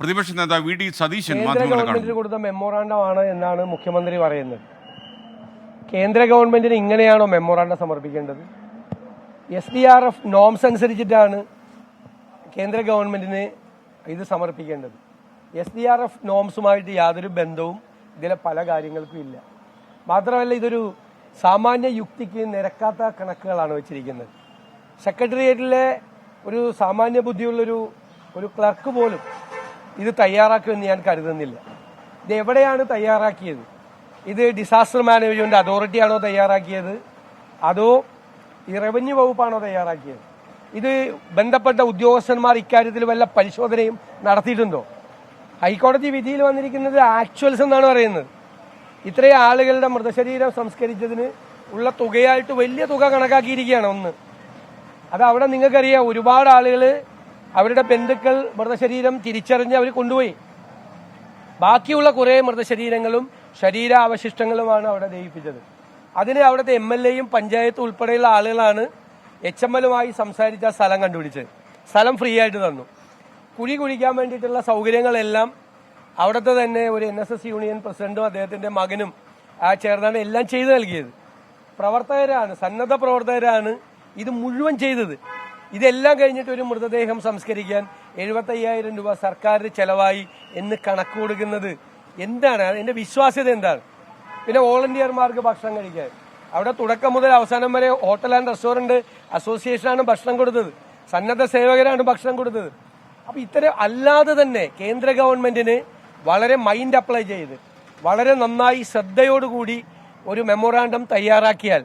പ്രതിപക്ഷ നേതാവ് V D Satheesan കേന്ദ്ര ഗവൺമെന്റിന് കൊടുത്ത മെമ്മോറാണ്ടം ആണ് എന്നാണ് മുഖ്യമന്ത്രി പറയുന്നത്. കേന്ദ്ര ഗവൺമെന്റിന് ഇങ്ങനെയാണോ മെമ്മോറാണ്ടം സമർപ്പിക്കേണ്ടത്? S D R F norms അനുസരിച്ചിട്ടാണ് കേന്ദ്ര ഗവൺമെന്റിന് ഇത് സമർപ്പിക്കേണ്ടത്. എസ് ഡി ആർ എഫ് നോംസുമായിട്ട് യാതൊരു ബന്ധവും ഇതിലെ പല കാര്യങ്ങൾക്കും ഇല്ല. മാത്രമല്ല ഇതൊരു സാമാന്യ യുക്തിക്ക് നിരക്കാത്ത കണക്കുകളാണ് വെച്ചിരിക്കുന്നത്. സെക്രട്ടേറിയറ്റിലെ ഒരു സാമാന്യ ബുദ്ധിയുള്ളൊരു ഒരു ക്ലർക്ക് പോലും ഇത് തയ്യാറാക്കുമെന്ന് ഞാൻ കരുതുന്നില്ല. ഇത് എവിടെയാണ് തയ്യാറാക്കിയത്? ഇത് ഡിസാസ്റ്റർ മാനേജ്മെന്റ് അതോറിറ്റിയാണോ തയ്യാറാക്കിയത്? അതോ ഈ റവന്യൂ വകുപ്പാണോ തയ്യാറാക്കിയത്? ഇത് ബന്ധപ്പെട്ട ഉദ്യോഗസ്ഥന്മാർ ഇക്കാര്യത്തിൽ വല്ല പരിശോധനയും നടത്തിയിട്ടുണ്ടോ? ഹൈക്കോടതി വിധിയിൽ വന്നിരിക്കുന്നത് ആക്ച്വൽസ് എന്നാണ് പറയുന്നത്. ഇത്രയും ആളുകളുടെ മൃതശരീരം സംസ്കരിച്ചതിന് ഉള്ള തുകയായിട്ട് വലിയ തുക കണക്കാക്കിയിരിക്കുകയാണ് ഒന്ന്. അത് അവിടെ നിങ്ങൾക്കറിയാം ഒരുപാട് ആളുകൾ അവരുടെ ബന്ധുക്കൾ മൃതശരീരം തിരിച്ചറിഞ്ഞ് അവർ കൊണ്ടുപോയി. ബാക്കിയുള്ള കുറേ മൃതശരീരങ്ങളും ശരീരാവശിഷ്ടങ്ങളുമാണ് അവിടെ ദഹിപ്പിച്ചത്. അതിന് അവിടുത്തെ എം എൽ എയും പഞ്ചായത്തും ഉൾപ്പെടെയുള്ള ആളുകളാണ് എച്ച് എം എല്ലുമായി സംസാരിച്ച സ്ഥലം കണ്ടുപിടിച്ചത്. സ്ഥലം ഫ്രീ ആയിട്ട് തന്നു. കുഴി കുഴിക്കാൻ വേണ്ടിയിട്ടുള്ള സൗകര്യങ്ങളെല്ലാം അവിടുത്തെ തന്നെ ഒരു എൻ എസ് എസ് യൂണിയൻ പ്രസിഡന്റും അദ്ദേഹത്തിന്റെ മകനും ആ ചേർന്നാണ് എല്ലാം ചെയ്തു നൽകിയത്. പ്രവർത്തകരാണ് സന്നദ്ധ പ്രവർത്തകരാണ് ഇത് മുഴുവൻ ചെയ്തത്. ഇതെല്ലാം കഴിഞ്ഞിട്ട് ഒരു മൃതദേഹം സംസ്കരിക്കാൻ എഴുപത്തയ്യായിരം രൂപ സർക്കാരിന് ചെലവായി എന്ന് കണക്ക് കൊടുക്കുന്നത് എന്താണ്? അതിന്റെ വിശ്വാസ്യത എന്താണ്? പിന്നെ വോളണ്ടിയർമാർക്ക് ഭക്ഷണം കഴിക്കാൻ. അവിടെ തുടക്കം മുതൽ അവസാനം വരെ ഹോട്ടൽ ആൻഡ് റെസ്റ്റോറന്റ് അസോസിയേഷനാണ് ഭക്ഷണം കൊടുത്തത്. സന്നദ്ധ സേവകരാണ് ഭക്ഷണം കൊടുത്തത്. അപ്പൊ ഇത്തരം അല്ലാതെ തന്നെ കേന്ദ്ര ഗവൺമെന്റിന് വളരെ മൈൻഡ് അപ്ലൈ ചെയ്ത് വളരെ നന്നായി ശ്രദ്ധയോടുകൂടി ഒരു മെമ്മോറാണ്ടം തയ്യാറാക്കിയാൽ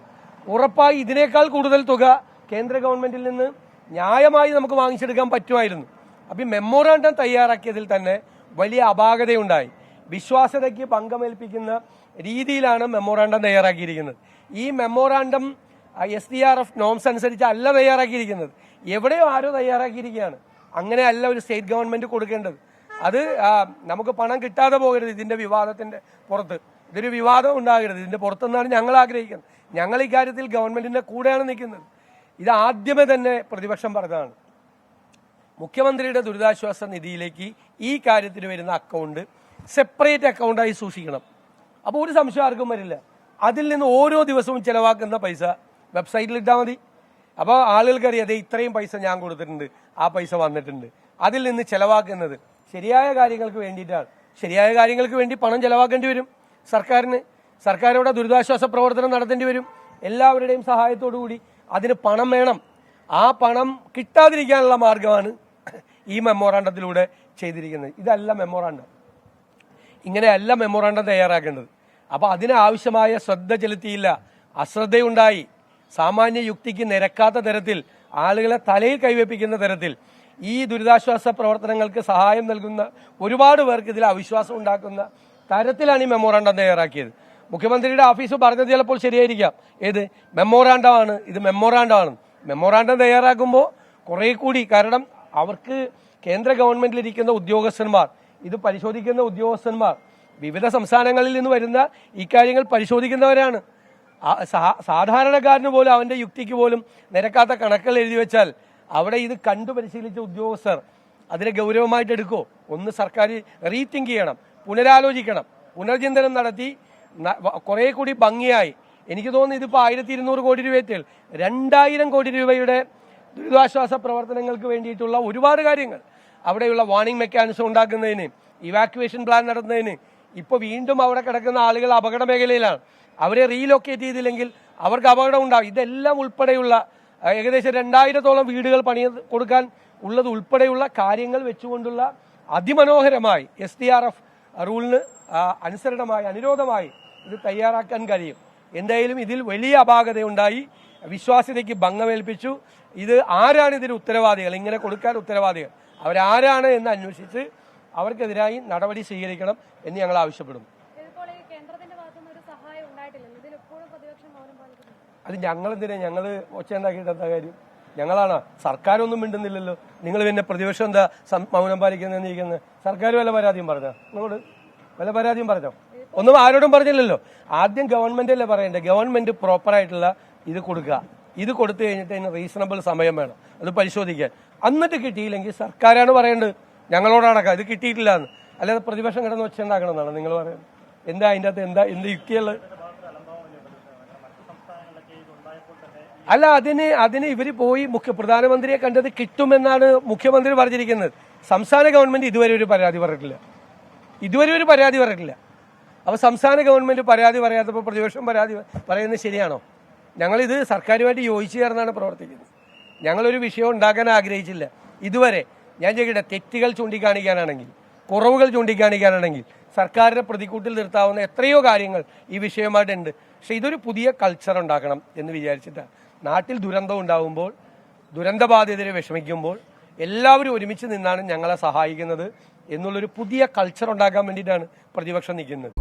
ഉറപ്പായി ഇതിനേക്കാൾ കൂടുതൽ തുക കേന്ദ്ര ഗവൺമെന്റിൽ നിന്ന് ന്യായമായി നമുക്ക് വാങ്ങിച്ചെടുക്കാൻ പറ്റുമായിരുന്നു. അപ്പം ഈ മെമ്മോറാണ്ടം തയ്യാറാക്കിയതിൽ തന്നെ വലിയ അപാകതയുണ്ടായി. വിശ്വാസ്യതയ്ക്ക് പങ്കമേൽപ്പിക്കുന്ന രീതിയിലാണ് മെമ്മോറാണ്ടം തയ്യാറാക്കിയിരിക്കുന്നത്. ഈ memorandum S D R F norms അനുസരിച്ച് അല്ല തയ്യാറാക്കിയിരിക്കുന്നത്. എവിടെയോ ആരോ തയ്യാറാക്കിയിരിക്കുകയാണ്. അങ്ങനെയല്ല ഒരു സ്റ്റേറ്റ് ഗവൺമെന്റ് കൊടുക്കേണ്ടത്. അത് നമുക്ക് പണം കിട്ടാതെ പോകരുത് ഇതിന്റെ വിവാദത്തിന്റെ പുറത്ത്. ഇതൊരു വിവാദം ഉണ്ടാകരുത്. ഇതിന്റെ പുറത്തുനിന്നാണ് ഞങ്ങൾ ആഗ്രഹിക്കുന്നത്. ഞങ്ങൾ ഇക്കാര്യത്തിൽ ഗവൺമെന്റിന്റെ കൂടെയാണ് നിൽക്കുന്നത്. ഇത് ആദ്യമേ തന്നെ പ്രതിപക്ഷം പറഞ്ഞതാണ്. മുഖ്യമന്ത്രിയുടെ ദുരിതാശ്വാസ നിധിയിലേക്ക് ഈ കാര്യത്തിന് വരുന്ന അക്കൗണ്ട് സെപ്പറേറ്റ് അക്കൗണ്ടായി സൂക്ഷിക്കണം. അപ്പോൾ ഒരു സംശയം ആർക്കും വരില്ല. അതിൽ നിന്ന് ഓരോ ദിവസവും ചിലവാക്കുന്ന പൈസ വെബ്സൈറ്റിൽ ഇട്ടാൽ മതി. അപ്പോൾ ആളുകൾക്കറിയാം അതെ ഇത്രയും പൈസ ഞാൻ കൊടുത്തിട്ടുണ്ട്. ആ പൈസ വന്നിട്ടുണ്ട്. അതിൽ നിന്ന് ചിലവാക്കുന്നത് ശരിയായ കാര്യങ്ങൾക്ക് വേണ്ടിയിട്ടാണ്. ശരിയായ കാര്യങ്ങൾക്ക് വേണ്ടി പണം ചിലവാക്കേണ്ടി വരും സർക്കാരിന്. സർക്കാരിവിടെ ദുരിതാശ്വാസ പ്രവർത്തനം നടത്തേണ്ടി വരും. എല്ലാവരുടെയും സഹായത്തോടു കൂടി അതിന് പണം വേണം. ആ പണം കിട്ടാതിരിക്കാനുള്ള മാർഗമാണ് ഈ മെമ്മോറാണ്ടത്തിലൂടെ ചെയ്തിരിക്കുന്നത്. ഇതല്ല മെമ്മോറാണ്ടം. ഇങ്ങനെയല്ല മെമ്മോറാണ്ടം തയ്യാറാക്കേണ്ടത്. അപ്പോൾ അതിനാവശ്യമായ ശ്രദ്ധ ചെലുത്തിയില്ല. അശ്രദ്ധയുണ്ടായി. സാമാന്യ യുക്തിക്ക് നിരക്കാത്ത തരത്തിൽ ആളുകളെ തലയിൽ കൈവപ്പിക്കുന്ന തരത്തിൽ ഈ ദുരിതാശ്വാസ പ്രവർത്തനങ്ങൾക്ക് സഹായം നൽകുന്ന ഒരുപാട് പേർക്ക് ഇതിൽ അവിശ്വാസം ഉണ്ടാക്കുന്ന തരത്തിലാണ് ഈ മെമ്മോറാണ്ടം തയ്യാറാക്കിയത്. മുഖ്യമന്ത്രിയുടെ ഓഫീസ് പറഞ്ഞത് ചിലപ്പോൾ ശരിയായിരിക്കാം. ഏത്? മെമ്മോറാണ്ടമാണ്. ഇത് മെമ്മോറാണ്ടമാണ് മെമ്മോറാണ്ടം തയ്യാറാക്കുമ്പോൾ കുറേ കൂടി കാരണം അവർക്ക് കേന്ദ്ര ഗവൺമെന്റിൽ ഇരിക്കുന്ന ഉദ്യോഗസ്ഥന്മാർ ഇത് പരിശോധിക്കുന്ന ഉദ്യോഗസ്ഥന്മാർ വിവിധ സംസ്ഥാനങ്ങളിൽ നിന്ന് വരുന്ന ഇക്കാര്യങ്ങൾ പരിശോധിക്കുന്നവരാണ്. സാധാരണക്കാരന് പോലും അവന്റെ യുക്തിക്ക് പോലും നിരക്കാത്ത കണക്കുകൾ എഴുതി വെച്ചാൽ അവിടെ ഇത് കണ്ടു പരിശീലിച്ച ഉദ്യോഗസ്ഥർ അതിനെ ഗൗരവമായിട്ട് എടുക്കുമോ ഒന്ന് സർക്കാർ റീതിങ്ക് ചെയ്യണം പുനരാലോചിക്കണം പുനർചിന്തനം നടത്തി കുറെ കൂടി ഭംഗിയായി. എനിക്ക് തോന്നുന്നു ഇതിപ്പോൾ ആയിരത്തി ഇരുന്നൂറ് കോടി രൂപയെത്തിൽ രണ്ടായിരം കോടി രൂപയുടെ ദുരിതാശ്വാസ പ്രവർത്തനങ്ങൾക്ക് വേണ്ടിയിട്ടുള്ള ഒരുപാട് കാര്യങ്ങൾ. അവിടെയുള്ള വാണിംഗ് മെക്കാനിസം ഉണ്ടാക്കുന്നതിന് ഇവാക്യുവേഷൻ പ്ലാൻ നടത്തുന്നതിന് ഇപ്പോൾ വീണ്ടും അവിടെ കിടക്കുന്ന ആളുകൾ അപകട മേഖലയിലാണ്. അവരെ റീലൊക്കേറ്റ് ചെയ്തില്ലെങ്കിൽ അവർക്ക് അപകടം ഉണ്ടാകും ഇതെല്ലാം ഉൾപ്പെടെയുള്ള ഏകദേശം രണ്ടായിരത്തോളം വീടുകൾ പണി കൊടുക്കാൻ ഉള്ളത് ഉൾപ്പെടെയുള്ള കാര്യങ്ങൾ വെച്ചുകൊണ്ടുള്ള അതിമനോഹരമായി എസ് ഡി ആർ എഫ് റൂളിന് അനുസരണമായി അനുരോധമായി ഇത് തയ്യാറാക്കാൻ കഴിയും. എന്തായാലും ഇതിൽ വലിയ അപാകതയുണ്ടായി. വിശ്വാസ്യതയ്ക്ക് ഭംഗമേൽപ്പിച്ചു. ഇത് ആരാണ് ഇതിന് ഉത്തരവാദികൾ? ഇങ്ങനെ കൊടുക്കാൻ ഉത്തരവാദികൾ. അവരാരാണ് എന്ന് അന്വേഷിച്ച് അവർക്കെതിരായി നടപടി സ്വീകരിക്കണം എന്ന് ഞങ്ങൾ ആവശ്യപ്പെടും. അത് ഞങ്ങളെന്തിനാ? ഞങ്ങൾ ഒച്ച ഉണ്ടാക്കിയിട്ട് എന്താ കാര്യം? ഞങ്ങളാണ്? സർക്കാരൊന്നും മിണ്ടുന്നില്ലല്ലോ. നിങ്ങൾ പിന്നെ പ്രതിപക്ഷം എന്താ മൗനം പാലിക്കുന്നതെന്ന് ഇരിക്കുന്നത് സർക്കാർ വല്ല പരാതിയും പറഞ്ഞോ? നിങ്ങളോട് വല്ല പരാതിയും പറഞ്ഞോ? ഒന്നും ആരോടും പറഞ്ഞില്ലല്ലോ. ആദ്യം ഗവൺമെന്റ് അല്ലേ പറയണ്ടേ? ഗവൺമെന്റ് പ്രോപ്പറായിട്ടുള്ള ഇത് കൊടുക്കുക ഇത് കൊടുത്തു കഴിഞ്ഞിട്ട് അതിന് റീസണബിൾ സമയം വേണം. അത് പരിശോധിക്കാൻ. എന്നിട്ട് കിട്ടിയില്ലെങ്കിൽ സർക്കാരാണ് പറയേണ്ടത്. ഞങ്ങളോടടക്കം ഇത് കിട്ടിയിട്ടില്ല എന്ന് അല്ലാതെ പ്രതിപക്ഷം കിടന്ന് വെച്ചുണ്ടാക്കണം എന്നാണ് നിങ്ങൾ പറയുന്നത്. എന്താ അതിന്റെ അകത്ത് എന്താ എന്ത് യുക്തിയുള്ളത്? അല്ല അതിന് അതിന് ഇവർ പോയി മുഖ്യ പ്രധാനമന്ത്രിയെ കണ്ടത് കിട്ടുമെന്നാണ് മുഖ്യമന്ത്രി പറഞ്ഞിരിക്കുന്നത്. സംസ്ഥാന ഗവൺമെന്റ് ഇതുവരെ ഒരു പരാതി പറഞ്ഞിട്ടില്ല. ഇതുവരെ ഒരു പരാതി പറഞ്ഞിട്ടില്ല. അപ്പോൾ സംസ്ഥാന ഗവൺമെന്റ് പരാതി പറയാത്തപ്പോൾ പ്രതിപക്ഷം പരാതി പറയുന്നത് ശരിയാണോ? ഞങ്ങളിത് സർക്കാരുമായിട്ട് യോജിച്ച് ചേർന്നാണ് പ്രവർത്തിക്കുന്നത്. ഞങ്ങളൊരു വിഷയം ഉണ്ടാക്കാൻ ആഗ്രഹിച്ചില്ല. ഇതുവരെ ഞാൻ ചെയ്യട്ടെ തെറ്റുകൾ ചൂണ്ടിക്കാണിക്കാനാണെങ്കിൽ കുറവുകൾ ചൂണ്ടിക്കാണിക്കാനാണെങ്കിൽ സർക്കാരിനെ പ്രതിക്കൂട്ടിൽ നിർത്താവുന്ന എത്രയോ കാര്യങ്ങൾ ഈ വിഷയമായിട്ടുണ്ട് പക്ഷേ ഇതൊരു പുതിയ കൾച്ചർ ഉണ്ടാക്കണം എന്ന് വിചാരിച്ചിട്ടാണ്. നാട്ടിൽ ദുരന്തം ഉണ്ടാകുമ്പോൾ ദുരന്തബാധിതരെ വിഷമിക്കുമ്പോൾ എല്ലാവരും ഒരുമിച്ച് നിന്നാണ് ഞങ്ങളെ സഹായിക്കുന്നത് എന്നുള്ളൊരു പുതിയ കൾച്ചർ ഉണ്ടാക്കാൻ വേണ്ടിയിട്ടാണ് പ്രതിപക്ഷം നിൽക്കുന്നത്.